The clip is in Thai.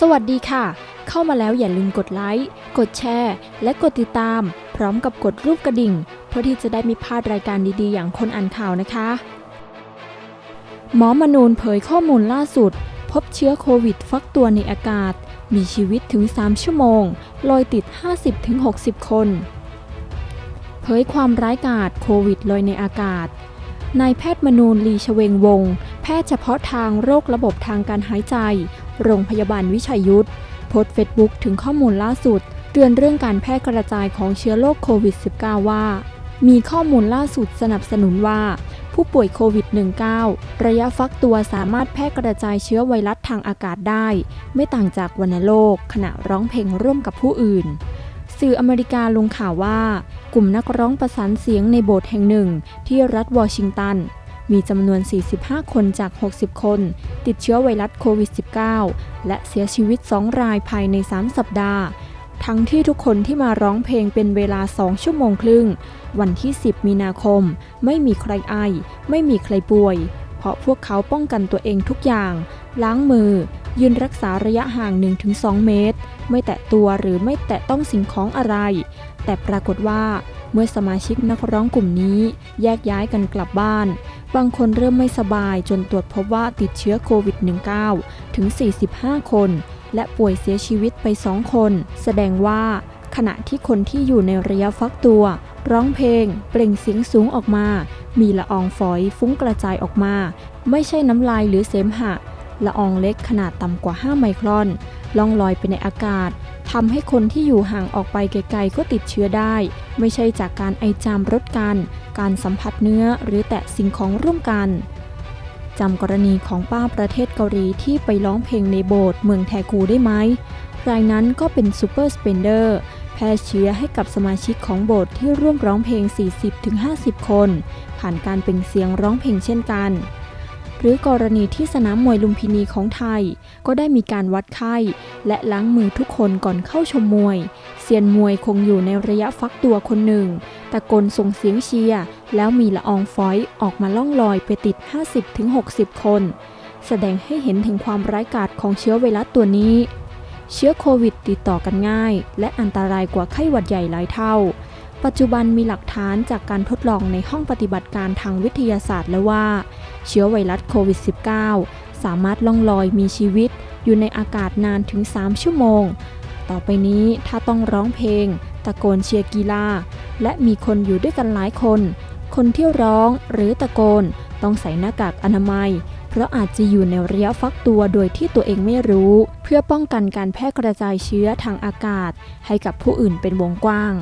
สวัสดีค่ะ เข้ามาแล้วอย่าลืมกดไลค์ กดแชร์ และกดติดตาม พร้อมกับกดรูปกระดิ่ง เพื่อที่จะได้ไม่พลาดรายการดีๆ อย่างคนอ่านข่าวนะคะ หมอมนูนเผยข้อมูลล่าสุด พบเชื้อโควิดฟักตัวในอากาศ มีชีวิตถึง 3 ชั่วโมง ลอยติด 50-60 คน เผยความร้ายกาจโควิดลอยในอากาศนายแพทย์มนูนลีชเวงวง แพทย์เฉพาะทางโรคระบบทางการหายใจ โรงพยาบาลวิชัยยุทธโพสต์เฟซบุ๊กถึงข้อมูลล่าสุด เตือนเรื่องการแพร่กระจายของเชื้อโรคโควิด -19 ว่า มีข้อมูลล่าสุดสนับสนุนว่า ผู้ป่วยโควิด -19 ระยะฟักตัวสามารถแพร่กระจายเชื้อไวรัสทางอากาศได้ ไม่ต่างจากวัณโรคขณะร้องเพลงร่วมกับผู้อื่นสื่ออเมริกาลงข่าวว่า กลุ่มนักร้องประสานเสียงในโบสถ์แห่งหนึ่ง ที่รัฐวอชิงตัน มีจำนวน 45 คนจาก 60 คน ติดเชื้อไวรัสโควิด -19 และเสียชีวิต 2 รายภายใน 3 สัปดาห์ ทั้งที่ทุกคนที่มาร้องเพลงเป็นเวลา 2 ชั่วโมงครึ่ง วันที่ 10 มีนาคม ไม่มีใครไอ ไม่มีใครป่วย เพราะพวกเขาป้องกันตัวเองทุกอย่าง ล้างมือ ยืนรักษาระยะห่าง 1-2 เมตร ไม่แตะตัวหรือไม่แตะต้องสิ่งของอะไร แต่ปรากฏว่าเมื่อสมาชิกนักร้องกลุ่มนี้แยกย้ายกันกลับบ้าน บางคนเริ่มไม่สบายจนตรวจพบว่าติดเชื้อโควิด -19 ถึง 45 คน และป่วยเสียชีวิตไป 2 คน แสดงว่าขณะที่คนที่อยู่ในระยะฟักตัว ร้องเพลง เปล่งเสียงสูงออกมา มีละอองฝอยฟุ้งกระจายออกมา ไม่ใช่น้ำลายหรือเสมหะ ละอองเล็กขนาดต่ำกว่า 5 ไมครอน ล่องลอยไปในอากาศ ทำให้คนที่อยู่ห่างออกไปไกลๆก็ติดเชื้อได้ ไม่ใช่จากการไอจามรถกัน การสัมผัสเนื้อหรือแตะสิ่งของร่วมกันจำกรณีของป้าประเทศเกาหลีที่ไปร้องเพลงในโบสถ์เมืองแทกูได้ไหมรายนั้นก็เป็นซูเปอร์สเปนเดอร์แพร่เชื้อให้กับสมาชิกของโบสถ์ที่ร่วมร้องเพลง 40-50 คน ผ่านการเปล่งเสียงร้องเพลงเช่นกัน หรือกรณีที่สนามมวยลุมพินีของไทย ก็ได้มีการวัดไข้ และล้างมือทุกคนก่อนเข้าชมมวย เซียนมวยคงอยู่ในระยะฟักตัวคนหนึ่ง ตะโกนส่งเสียงเชียร์แล้วมีละอองฝอยออกมาล่องลอยไปติด 50-60 คน แสดงให้เห็นถึงความร้ายกาจของเชื้อไวรัสตัวนี้ เชื้อโควิดติดต่อกันง่าย และอันตรายกว่าไข้หวัดใหญ่หลายเท่า ปัจจุบันมีหลักฐานจากการทดลองในห้องปฏิบัติการทางวิทยาศาสตร์แล้วว่า เชื้อไวรัสโควิด -19 สามารถล่องลอยมีชีวิต อยู่ในอากาศนานถึง 3 ชั่วโมง ต่อไปนี้ถ้าต้องร้องเพลง ตะโกนเชียร์กีฬา และมีคนอยู่ด้วยกันหลายคน คนที่ร้องหรือตะโกนต้องใส่หน้ากากอนามัย เพราะอาจจะอยู่ในระยะฟักตัวโดยที่ตัวเองไม่รู้ เพื่อป้องกันการแพร่กระจายเชื้อทางอากาศ ให้กับผู้อื่นเป็นวงกว้าง